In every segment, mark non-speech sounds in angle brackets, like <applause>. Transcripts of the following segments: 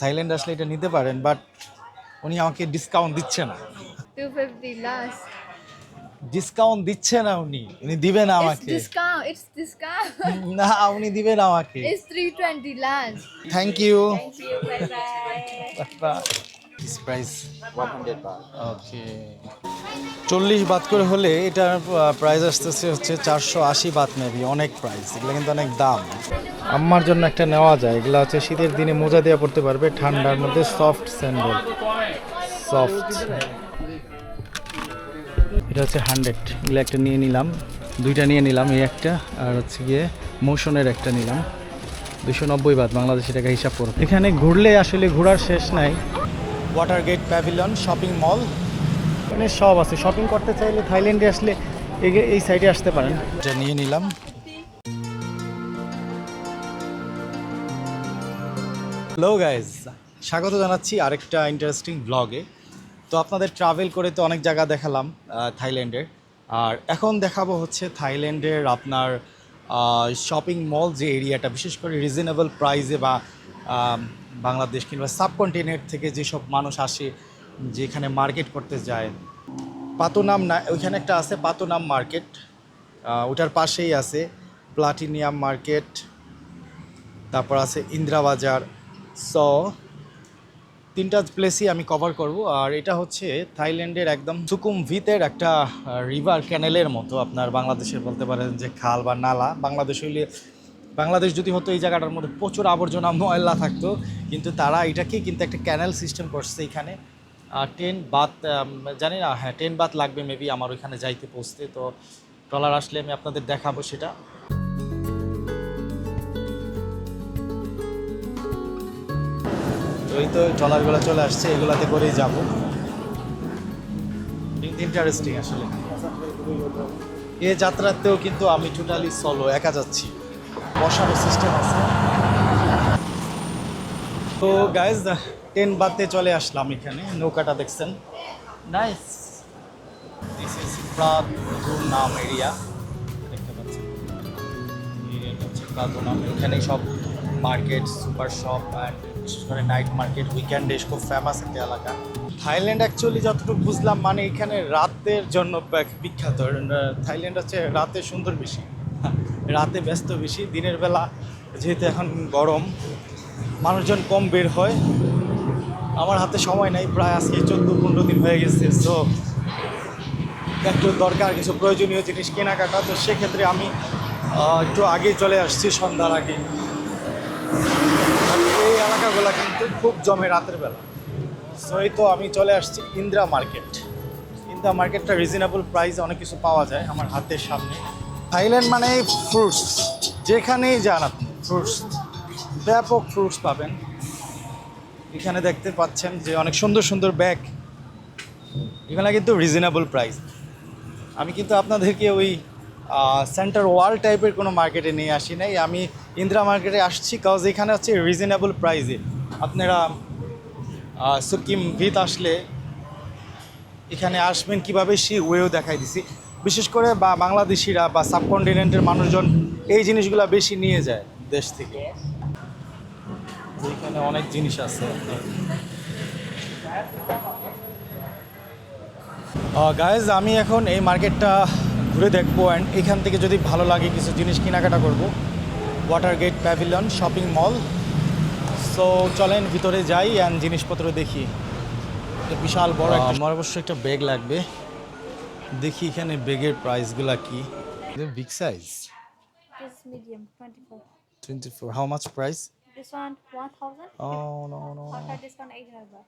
Thailand আসলে এটা নিতে পারেন বাট উনি আমাকে ডিসকাউন্ট দিচ্ছে না ডিসকাউন্ট দিচ্ছে না উনি উনি দিবে না আমাকে discount. It's discount. <laughs> না উনি দিবে না আমাকে it's 320 last. Thank you Thank you. Bye bye. প্রাইস 100 baht. ওকে চল্লিশ বাত করে হলে এটার প্রাইস আসতেছে হচ্ছে চারশো আশি বাত মেবি অনেক প্রাইস এগুলো কিন্তু অনেক দাম। আমার জন্য একটা নেওয়া যায়। এগুলো হচ্ছে শীতের দিনে মোজা দিয়ে পড়তে পারবে, ঠান্ডার মধ্যে সফট স্যান্ডেল সফট এটা হচ্ছে হান্ড্রেড এগুলো একটা নিয়ে নিলাম। দুইটা নিয়ে নিলাম, এই একটা, আর হচ্ছে গিয়ে মোশনের একটা নিলাম। দুশো নব্বই বাদ বাংলাদেশি টাকা হিসাব করো এখানে ঘুরলে আসলে ঘোরার শেষ নাই। Water gate pavilion shopping mall এখানে সব আছে। শপিং করতে চাইলে থাইল্যান্ডে আসলে এই- সাইডে আসতে পারেন। এটা নিয়ে নিলাম। হ্যালো গাইজ স্বাগত জানাচ্ছি আরেকটা ইন্টারেস্টিং ব্লগে তো আপনাদের ট্রাভেল করে তো অনেক জায়গা দেখালাম থাইল্যান্ডের আর এখন দেখাবো হচ্ছে থাইল্যান্ডের আপনার শপিং মল যে এরিয়াটা বিশেষ করে রিজনেবল প্রাইসে বা বাংলাদেশ কিংবা সাবকন্টিনেন্ট থেকে যেসব মানুষ আসে, যেখানে মার্কেট করতে যায় পাতোনাম না, ওইখানে একটা আছে পাতোনাম মার্কেট ওটার পাশেই আছে প্লাটিনিয়াম মার্কেট, তারপর আছে ইন্দিরা বাজার। স তিনটা প্লেসই আমি কভার করব। আর এটা হচ্ছে থাইল্যান্ডের একদম সুকুমভিতের একটা রিভার ক্যানেলের মতো। আপনার বাংলাদেশের বলতে পারেন যে খাল বা নালা। বাংলাদেশ হইলে বাংলাদেশ যদি হতো, এই জায়গাটার মধ্যে প্রচুর আবর্জনা, ময়লা থাকতো। কিন্তু তারা এটাকে কিন্তু একটা ক্যানেল সিস্টেম করছে এখানে। আর টেন বাত জানি না হ্যাঁ টেন বাত লাগবে মেবি আমার ওইখানে যাইতে, পৌঁছতে। তো ট্রলার আসলে আমি আপনাদের দেখাবো সেটা। এই তো ট্রলারগুলো চলে আসছে, এগুলাতে করেই যাব। ইন্টারেস্টিং আসলে। এ যাত্রাতেও কিন্তু আমি টোটালি সলো একা যাচ্ছি। বসানো সিস্টেম আছে। তো গাইজ টেন বাদতে চলে আসলাম এখানে নৌকাটা দেখছেন? নাইস দিস ইজ নাম এরিয়া দেখতে পাচ্ছেন। এরিয়াটা হচ্ছে প্রাদুনাম এখানে সব মার্কেট সুপার শপ অ্যান্ড বিশেষ করে নাইট মার্কেট উইকেন্ডে খুব ফেমাস একটা এলাকা। থাইল্যান্ড অ্যাকচুয়ালি যতটুকু বুঝলাম মানে এখানে রাতের জন্য বিখ্যাত। থাইল্যান্ড হচ্ছে রাতে সুন্দর বেশি। রাতে ব্যস্ত বেশি, দিনের বেলা যেহেতু এখন গরম, মানুষজন কম বের হয়। আমার হাতে সময় নাই, প্রায় আজকে চোদ্দ পনেরো দিন হয়ে গেছে সো একটু দরকার, কিছু প্রয়োজনীয় জিনিস কেনাকাটা, তো সেক্ষেত্রে আমি একটু আগে চলে আসছি সন্ধ্যার আগে। এই এলাকাগুলো কিন্তু খুব জমে রাতের বেলা। সো এই তো আমি চলে আসছি ইন্দ্রা মার্কেট। ইন্দ্রা মার্কেটটা রিজনেবল প্রাইসে অনেক কিছু পাওয়া যায় আমার হাতের সামনে। থাইল্যান্ড মানে ফ্রুটস, যেখানেই যান আপনি, ফ্রুটস, ব্যাপক ফ্রুটস পাবেন। এখানে দেখতে পাচ্ছেন যে অনেক সুন্দর সুন্দর ব্যাগ এখানে কিন্তু রিজনেবল প্রাইস আমি কিন্তু আপনাদেরকে ওই সেন্টার ওয়াল টাইপের কোনো মার্কেটে নিয়ে আসি নাই। আমি ইন্দিরা মার্কেটে আসছি কাজ এখানে হচ্ছে রিজনেবল প্রাইসে আপনারা সুকিম ভিত আসলে এখানে আসবেন কীভাবে সেই ওয়েও দেখাই দিছি। বিশেষ করে বা বাংলাদেশিরা বা সাবকন্টিনেন্টের মানুষজন এই জিনিসগুলো বেশি নিয়ে যায় দেশ থেকে। এখানে অনেক জিনিস আছে। গাইজ আমি এখন এই মার্কেটটা ঘুরে দেখব অ্যান্ড এখান থেকে যদি ভালো লাগে কিছু জিনিস কেনাকাটা করব। Water gate pavilion shopping mall so চলেন ভিতরে যাই অ্যান্ড জিনিসপত্র দেখি। বিশাল বড় একটা আমার অবশ্যই একটা ব্যাগ লাগবে। দেখি এখানে ব্যাগের প্রাইসগুলো কি big size This is medium, 24. Twenty four how much price This one, 1000. Oh no no After discount, 800 baht.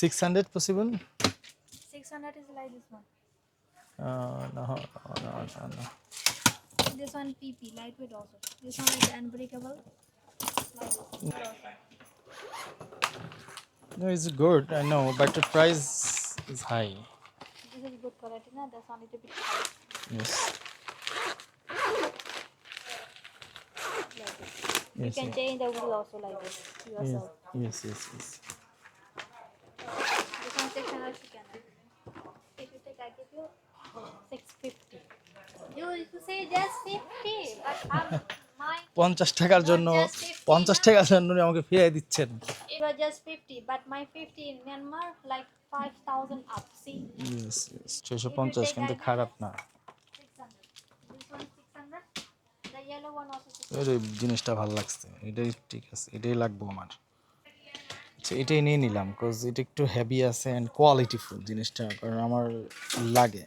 Six 600 is like this one. no no no no This one PP, lightweight also. This one is unbreakable. No, it's good. I know, but the price is high. This is good quality. That's one little bit high. Yes. Like this. Yes. you can yes. change the wool also like this Yes. yourself. Yes. Yes. Yes. This one 600 you can. If you take, I give you 650. You, you say just 50, but I'm পঞ্চাশ টাকার জন্য পঞ্চাশ টাকার জন্য উনি আমাকে ফিরিয়ে দিচ্ছেন it was just 50, but my 50 in Myanmar like 5,000 up. See, ছয়শো পঞ্চাশ কিন্তু খারাপ না 600. This one 600. The yellow one also 600. এর এই জিনিসটা ভালো লাগছে এটাই ঠিক আছে এটাই লাগবো আমার আচ্ছা এটাই নিয়ে নিলাম কজ এটা একটু হেভি আছে অ্যান্ড কোয়ালিটিফুল জিনিসটা কারণ আমার লাগে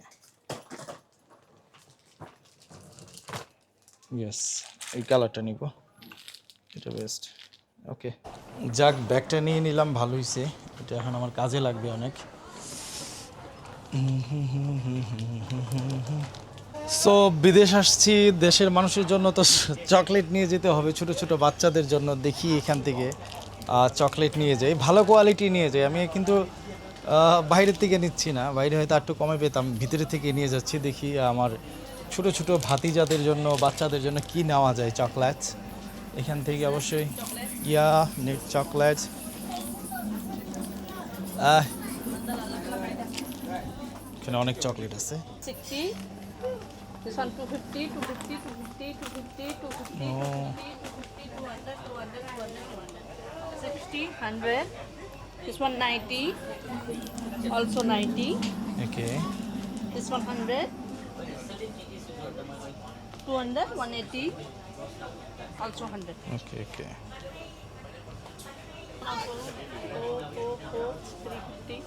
ইয়েস এই কালারটা নিব। এটা বেস্ট ওকে যাক, ব্যাগটা নিয়ে নিলাম, ভালো হয়েছে এটা এখন আমার কাজে লাগবে অনেক। সো বিদেশ আসছি, দেশের মানুষের জন্য তো চকলেট নিয়ে যেতে হবে, ছোট ছোট বাচ্চাদের জন্য। দেখি এখান থেকে চকলেট নিয়ে যাই। ভালো কোয়ালিটি নিয়ে যাই। আমি কিন্তু বাইরের থেকে নিচ্ছি না। বাইরে হয়তো একটু কমে পেতাম। ভিতরে থেকে নিয়ে যাচ্ছি, দেখি আমার ছোট ছোট ভাতিজাদের জন্য বাচ্চাদের জন্য কি নেওয়া যায় চকলেট এখান থেকে অবশ্যই ইয়া নেট চকলেট এখানে অনেক চকলেট আছে। 60 this one 250 250 250 250 250 Oh. 250 200 200 200 200 60 100 this one 90 also 90 okay this one 100 200 180 also 100 okay okay also 4 4 4 350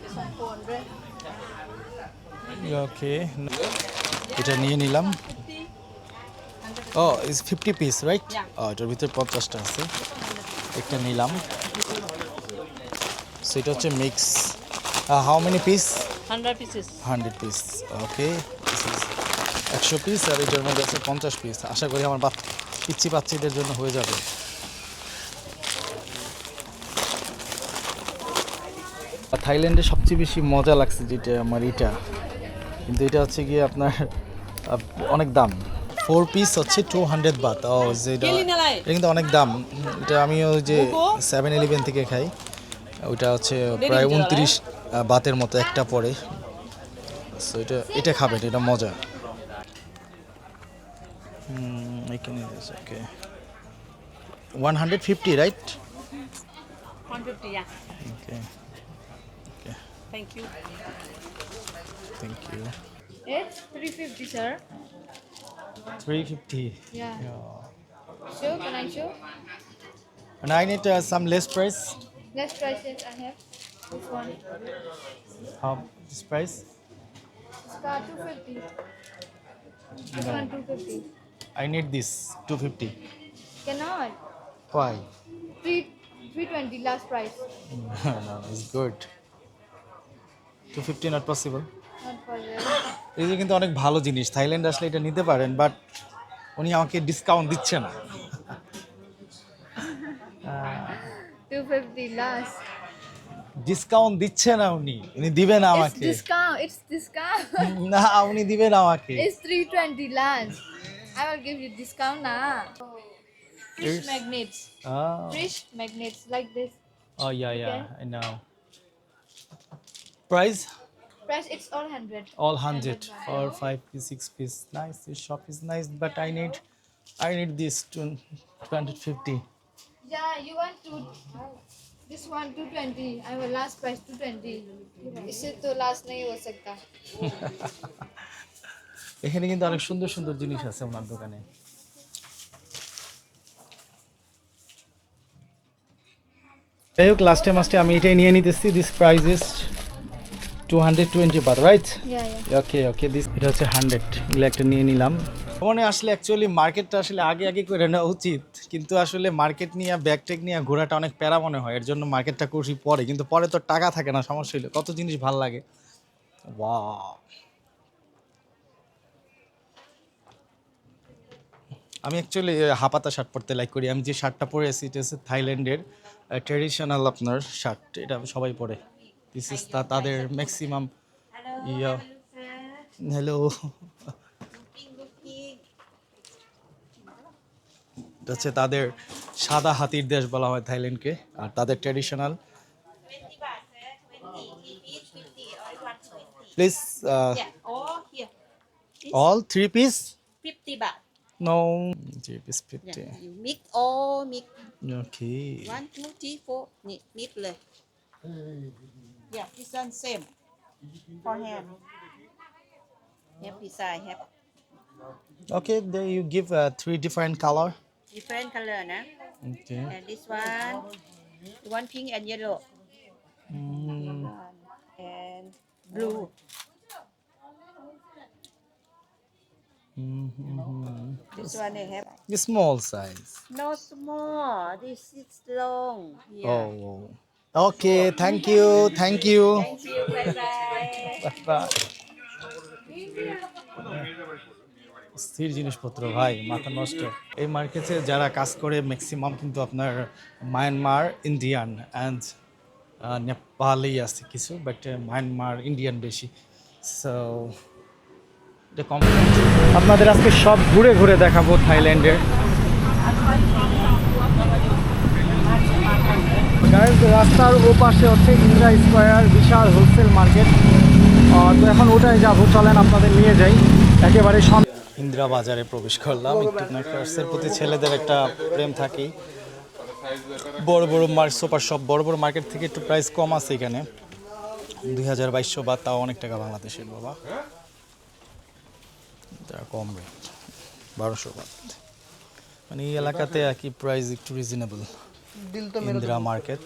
this one 400 ওকে এটা নিয়ে নিলাম। ও ইজ ফিফটি পিস রাইট ও এটার ভিতরে পঞ্চাশটা আছে। একটা নিলাম। সো এটা হচ্ছে mix how many piece 100 pieces. Hundred piece okay একশো পিস আর এটার মধ্যে আছে পঞ্চাশ পিস আশা করি আমার বাচ্চা পিচ্ছি পাচ্ছিদের জন্য হয়ে যাবে। থাইল্যান্ডে সবচেয়ে বেশি মজা লাগছে যেটা আমার এটা। কিন্তু এটা হচ্ছে গিয়ে আপনার অনেক দাম। ফোর পিস হচ্ছে টু হান্ড্রেড বাত ও যেটা এটা কিন্তু অনেক দাম। এটা আমি ওই যে সেভেন ইলেভেন থেকে খাই। ওইটা হচ্ছে প্রায় উনত্রিশ বাতের মতো একটা পড়ে সো এটা এটা খাবেন এটা মজা। হুম এখানে okay one hundred fifty right 150 yeah okay thank you thank you It's 350, sir. Three fifty Yeah. Sure, can I show? And I need uh, some less price. Next prices I have. This one. How this price? It's got 250. This one 250. I need this 250. Cannot. Why? 3 320 last price. no, no, it's good. 250 not possible. Not for the এই যে কিন্তু অনেক ভালো জিনিস Thailand আসলে এটা নিতে পারেন বাট উনি আমাকে ডিসকাউন্ট দিচ্ছে না 250 last. ডিসকাউন্ট দিচ্ছে না উনি উনি দিবে না It's আমাকে discount. It's discount. না উনি দিবে না আমাকে it's 320 last. I will give you discount now. Fish It's- magnets. Oh, Fish magnets like this. oh yeah, yeah, Okay. I know. Price? Price it's all 100. all hundred or five piece, six piece. Nice. This shop is nice, but I need, I need this to hundred fifty. Yeah, you want to this one 220. I will last price 220. इससे तो last नहीं हो सकता. এখানে কিন্তু অনেক সুন্দর সুন্দর জিনিস আছে ওনার দোকানে। যাই হোক লাস্টে মাস্টে আমি এটাই নিয়ে নিতেছি। This price is two hundred twenty baht right. Okay okay this এটা হচ্ছে হান্ড্রেড এগুলো একটা নিয়ে নিলাম। মনে আসলে অ্যাকচুয়ালি মার্কেটটা আসলে আগে আগে করে নেওয়া উচিত। কিন্তু আসলে মার্কেট নিয়ে ব্যাগ টেক নিয়ে ঘোরাটা অনেক প্যারা মনে হয়। এর জন্য মার্কেটটা করছি পরে কিন্তু পরে তো টাকা থাকে না সমস্যা হইলে। কত জিনিস ভালো লাগে। ওয়াও আমি অ্যাকচুয়ালি হাপাতা শার্ট পরতে লাইক করি। আমি যে শার্টটা পরে আছি এটা হচ্ছে থাইল্যান্ডের ট্রেডিশনাল আপনার শার্ট এটা সবাই পরে। দিস ইজ তাদের ম্যাক্সিমাম ইয়া। হ্যালো এটা হচ্ছে তাদের সাদা হাতির দেশ বলা হয় থাইল্যান্ডকে। আর তাদের traditional please all three piece 50 baht. No, cheap is 50. Yeah, you mix all mix Okay. one two three four นี่ mix เลย yeah this one same for hand have design have Okay, there you give uh, three different color. different color นะ Okay. and this one one pink and yellow Mm, and blue mhm. this one they have The small size. no small this is long yeah Oh. Okay, thank you, thank you. thank you bye bye Bye bye. স্থির জিনিসপত্র ভাই মাথা নষ্ট এই মার্কেটে যারা কাজ করে ম্যাক্সিমাম কিন্তু আপনার মায়ানমার ইন্ডিয়ান অ্যান্ড নেপালি আছে কিছু বাট মায়ানমার ইন্ডিয়ান বেশি সো আপনাদের আজকে সব ঘুরে ঘুরে দেখাবো থাইল্যান্ডের। রাস্তার ওপাশে হচ্ছে ইন্দিরা স্কোয়ার বিশাল হোলসেল মার্কেট। তো এখন ওটাই যাব চলেন আপনাদের নিয়ে যাই। একেবারে ইন্দিরা বাজারে প্রবেশ করলাম একটু প্রতি ছেলেদের একটা প্রেম থাকেই বড় বড় মার্ক সুপার শপ বড় বড় মার্কেট থেকে একটু প্রাইস কম আছে এখানে। দুই হাজার বাইশশো বা তাও অনেক টাকা বাংলাদেশের বাবা। এটা কম রেট বারোশো বাদ মানে এই এলাকাতে আর কি প্রাইস একটু রিজনেবল ইন্দিরা মার্কেট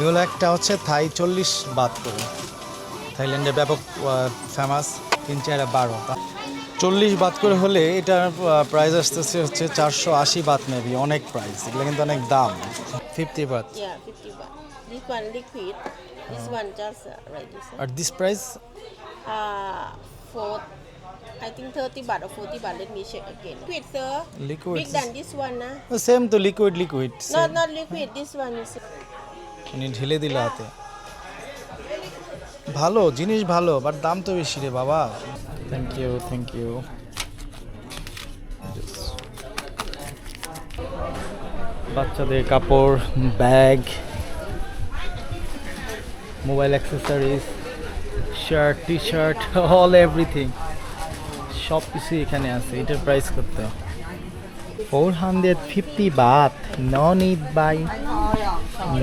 এগুলো একটা হচ্ছে থাই চল্লিশ বাদ করে। থাইল্যান্ডে ব্যাপক ফেমাস তিন চার বারো। চল্লিশ বাদ করে হলে এটার প্রাইস আসতেছে হচ্ছে চারশো আশি বাত মেবি অনেক প্রাইস এগুলো কিন্তু অনেক দাম। Fifty Baat yeah 50 baht this one one just uh, like this R this price Uh, for I think 30 baht or 40 baht. Let me check again. Liquid, sir. Liquid. Big than this one, nah. Same তো liquid liquid Not not liquid. This one is. উনি ঢেলে দিল হাতে ভালো জিনিস ভালো but দাম তো বেশি রে বাবা থ্যাংক ইউ থ্যাংক ইউ বাচ্চাদের কাপড় bag mobile accessories shirt T shirt all everything সব কিছু এখানে আছে এটার প্রাইস কত? ফোর হান্ড্রেড ফিফটি বাত নন ইট বাই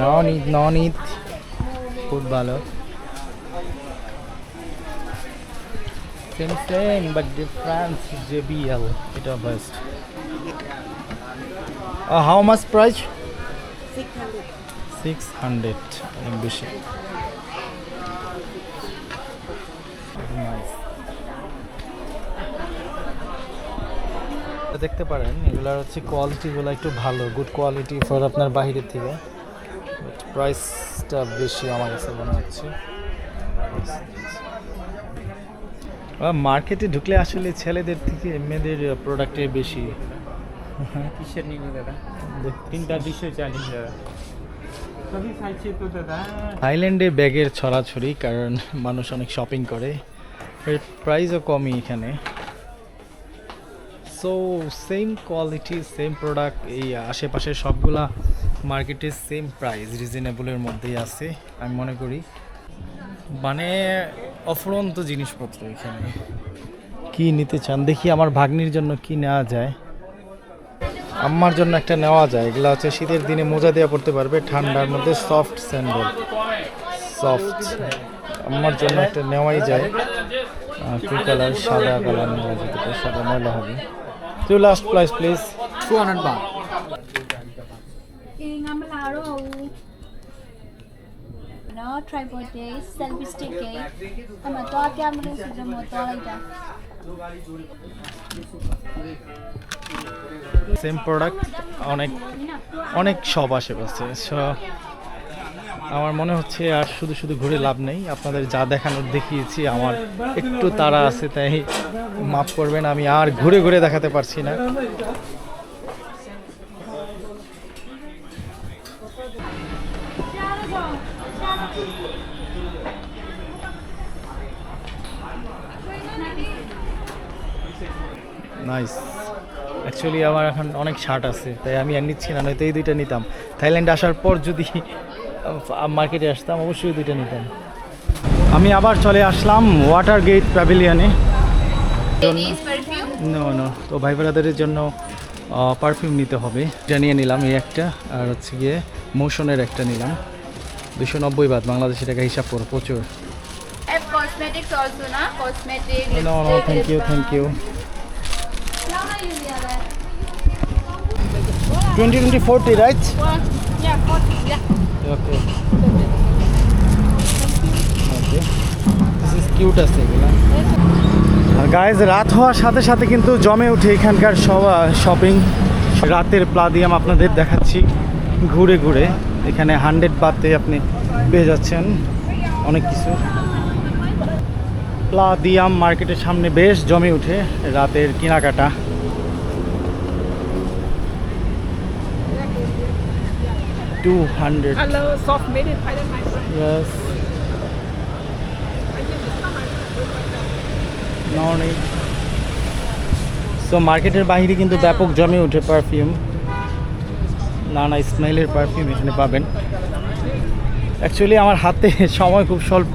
নন ইট নন ইট খুব ভালো। Same same but difference JBL এটা best how much price 600. Six hundred বেশি। দেখতে পারেন এগুলার হচ্ছে কোয়ালিটিগুলো একটু ভালো গুড কোয়ালিটি ফর আপনার বাহিরের থেকে। প্রাইসটা বেশি আমার কাছে মনে হচ্ছে। মার্কেটে ঢুকলে আসলে ছেলেদের থেকে মেয়েদের প্রোডাক্টে বেশি। কিসের নিবে দাদা? তিনটা দুশো চালিশ দাদা। থাইল্যান্ডে ব্যাগের ছড়াছড়ি কারণ মানুষ অনেক শপিং করে। এর প্রাইসও কমই এখানে। So same quality same product এই আশেপাশে সবগুলা মার্কেটে সেম প্রাইস রিজনেবলের মধ্যেই আছে, আমি মনে করি। মানে অফুরন্ত জিনিসপত্র এখানে। কি নিতে চান? দেখি আমার ভাগ্নির জন্য কি নেওয়া যায়। আমার জন্য একটা নেওয়া যায়, এগুলো হচ্ছে শীতের দিনে মোজা দিয়ে পড়তে পারবে, ঠান্ডার মধ্যে সফট স্যান্ডেল সফট আমার জন্য একটা নেওয়াই যায়। কি কালার সাদা কালার নেওয়া যেতে সাদা ময়লা হবে। Last price please two hundred baht nó tripod day selfie stick day ama to kya mane sujha mo to laita same product অনেক অনেক সব আশেপাশে সো আমার মনে হচ্ছে আর শুধু শুধু ঘুরে লাভ নেই। আপনাদের যা দেখানোর দেখিয়েছি, আমার একটু তাড়া আছে, তাই মাফ করবেন, আমি আর ঘুরে ঘুরে দেখাতে পারছি না। নাইস অ্যাকচুয়ালি আমার এখন অনেক শার্ট আছে, তাই আমি আর নিচ্ছি না, নয়তো এই দুইটা নিতাম। থাইল্যান্ড আসার পর যদি মার্কেটে আসতাম অবশ্যই দুইটা নিতাম। আমি আবার চলে আসলাম ওয়াটার গেট প্যাভিলিয়নে তো ভাই ব্রাদারের জন্য পারফিউম নিতে হবে। এটা নিয়ে নিলাম এই একটা আর হচ্ছে গিয়ে মোশনের একটা নিলাম। দুশো নব্বই বাদ বাংলাদেশি টাকা হিসাব করো প্রচুর। Thank you thank you twenty twenty forty right 40, yeah. Okay. রাত হওয়ার সাথে সাথে কিন্তু জমে ওঠে এখানকার শপিং রাতের প্লাদিয়াম আপনাদের দেখাচ্ছি। ঘুরে ঘুরে। এখানে হান্ড্রেড বাতে আপনি পেয়ে যাচ্ছেন। অনেক কিছু। প্লাদিয়াম মার্কেটের সামনে বেশ জমে ওঠে রাতের কেনাকাটা। Two hundred Hello, soft made in Thailand, my friend. Yes. So মার্কেটের বাইরে কিন্তু ব্যাপক জমে ওঠে পারফিউম নানা স্মেলের পারফিউম এখানে পাবেন অ্যাকচুয়ালি আমার হাতে সময় খুব স্বল্প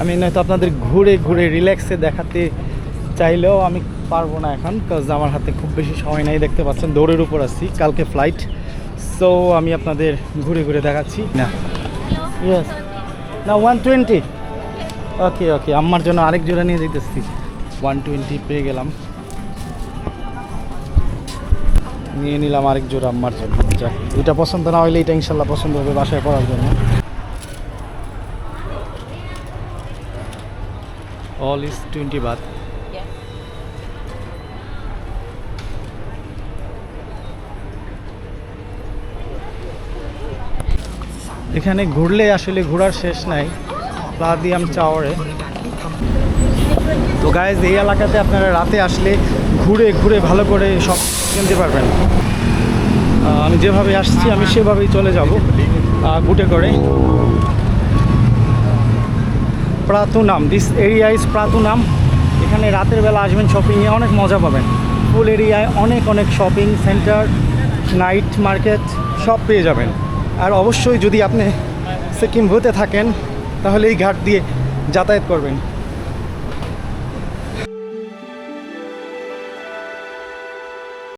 আমি নয়তো আপনাদের ঘুরে ঘুরে রিল্যাক্সে দেখাতে চাইলেও আমি পারব না এখন কাজ আমার হাতে খুব বেশি সময় নাই দেখতে পাচ্ছেন দৌড়ের উপর আছি কালকে ফ্লাইট সো আমি আপনাদের ঘুরে ঘুরে দেখাচ্ছি। না। ইয়েস না ওয়ান টোয়েন্টি ওকে ওকে আমার জন্য আরেক জোড়া নিয়ে যেতেছি ওয়ান টোয়েন্টি পেয়ে গেলাম। নিয়ে নিলাম আরেক জোড়া আম্মার জন্য। যাক এটা পছন্দ না হলে এটা ইনশাল্লাহ পছন্দ হবে বাসায় পড়ার জন্য। অল ইজ টোয়েন্টি বাদ এখানে ঘুরলে আসলে ঘোরার শেষ নাই প্লাদিয়াম চাওয়ারে তো গাইজ এই এলাকাতে আপনারা রাতে আসলে ঘুরে ঘুরে ভালো করে সব কিনতে পারবেন। আমি যেভাবে আসছি, আমি সেভাবেই চলে যাব গুটে করে। Pratunam this area is Pratunam. এখানে রাতের বেলা আসবেন শপিংয়ে অনেক মজা পাবেন। ফুল এরিয়ায় অনেক অনেক শপিং সেন্টার নাইট মার্কেট সব পেয়ে যাবেন। আর অবশ্যই যদি আপনি সিকিম হতে থাকেন তাহলে এই ঘাট দিয়ে যাতায়াত করবেন।